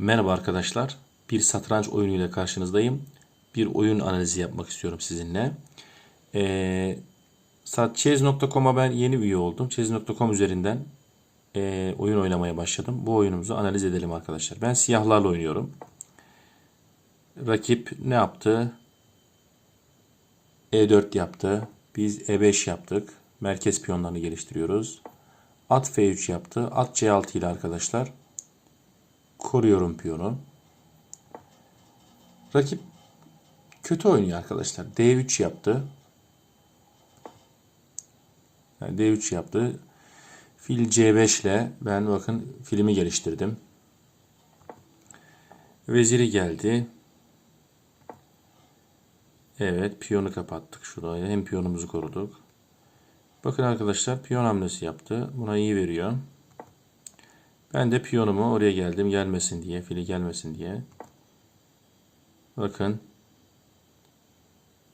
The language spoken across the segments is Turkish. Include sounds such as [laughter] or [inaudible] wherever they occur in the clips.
Merhaba arkadaşlar. Bir satranç oyunuyla karşınızdayım. Bir oyun analizi yapmak istiyorum sizinle. Ee, Chess.com'a ben yeni üye oldum. Chess.com üzerinden e, oyun oynamaya başladım. Bu oyunumuzu analiz edelim arkadaşlar. Ben siyahlarla oynuyorum. Rakip ne yaptı? E4 yaptı. Biz E5 yaptık. Merkez piyonlarını geliştiriyoruz. At F3 yaptı. At C6 ile arkadaşlar koruyorum piyonu. Rakip kötü oynuyor arkadaşlar. D3 yaptı. Yani D3 yaptı. Fil C5 ile ben bakın filmi geliştirdim. Veziri geldi. Evet piyonu kapattık şuraya. Hem piyonumuzu koruduk. Bakın arkadaşlar piyon hamlesi yaptı. Buna iyi veriyor. Ben de piyonumu oraya geldim gelmesin diye, fili gelmesin diye. Bakın.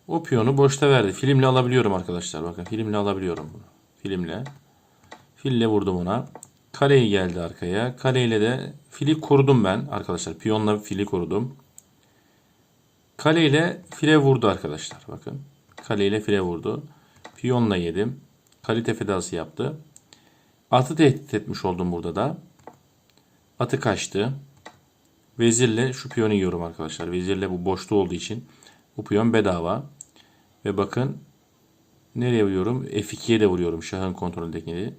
O piyonu boşta verdi. Filmle alabiliyorum arkadaşlar. Bakın filmle alabiliyorum bunu. Filmle. Fille vurdum ona. Kaleyi geldi arkaya. Kaleyle de fili korudum ben arkadaşlar. Piyonla fili korudum. Kaleyle file vurdu arkadaşlar. Bakın. Kaleyle file vurdu. Piyonla yedim. Kalite fedası yaptı. Atı tehdit etmiş oldum burada da. Atı kaçtı. Vezirle şu piyonu yiyorum arkadaşlar. Vezirle bu boşta olduğu için bu piyon bedava. Ve bakın nereye vuruyorum? F2'ye de vuruyorum şahın kontrolündekini.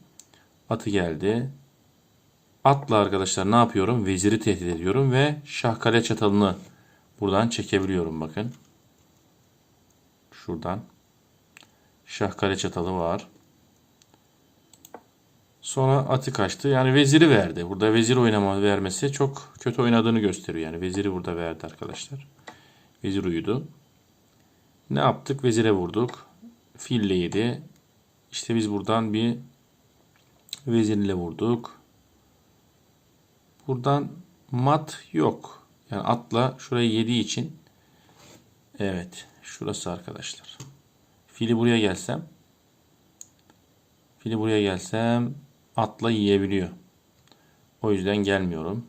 Atı geldi. Atla arkadaşlar ne yapıyorum? Veziri tehdit ediyorum ve şah kale çatalını buradan çekebiliyorum bakın. Şuradan. Şah kale çatalı var. Sonra atı kaçtı. Yani veziri verdi. Burada vezir oynama vermesi çok kötü oynadığını gösteriyor. Yani veziri burada verdi arkadaşlar. Vezir uyudu. Ne yaptık? Vezire vurduk. Fille yedi. İşte biz buradan bir vezirle vurduk. Buradan mat yok. Yani atla şurayı yediği için evet şurası arkadaşlar. Fili buraya gelsem fili buraya gelsem atla yiyebiliyor. O yüzden gelmiyorum.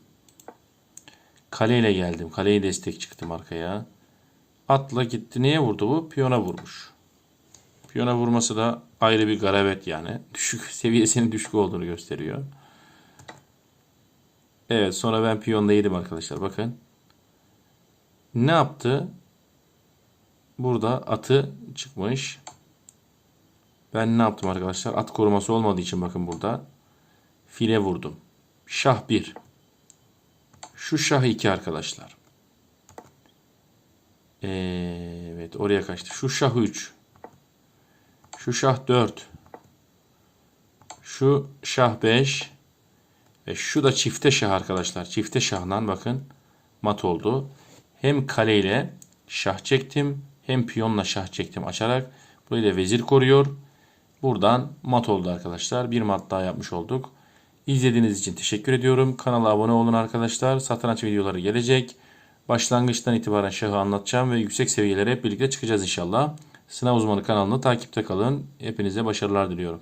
Kaleyle geldim. Kaleye destek çıktım arkaya. Atla gitti. Neye vurdu bu? Piyona vurmuş. Piyona vurması da ayrı bir garabet yani. [laughs] Düşük seviyesinin düşük olduğunu gösteriyor. Evet sonra ben piyonda yedim arkadaşlar. Bakın. Ne yaptı? Burada atı çıkmış. Ben ne yaptım arkadaşlar? At koruması olmadığı için bakın burada. File vurdum. Şah 1. Şu şah 2 arkadaşlar. Evet oraya kaçtı. Şu şah 3. Şu şah 4. Şu şah 5. Ve şu da çifte şah arkadaşlar. Çifte şahdan bakın mat oldu. Hem kaleyle şah çektim. Hem piyonla şah çektim açarak. Burayı da vezir koruyor. Buradan mat oldu arkadaşlar. Bir mat daha yapmış olduk. İzlediğiniz için teşekkür ediyorum. Kanala abone olun arkadaşlar. Satranç videoları gelecek. Başlangıçtan itibaren şahı anlatacağım ve yüksek seviyelere hep birlikte çıkacağız inşallah. Sınav uzmanı kanalını takipte kalın. Hepinize başarılar diliyorum.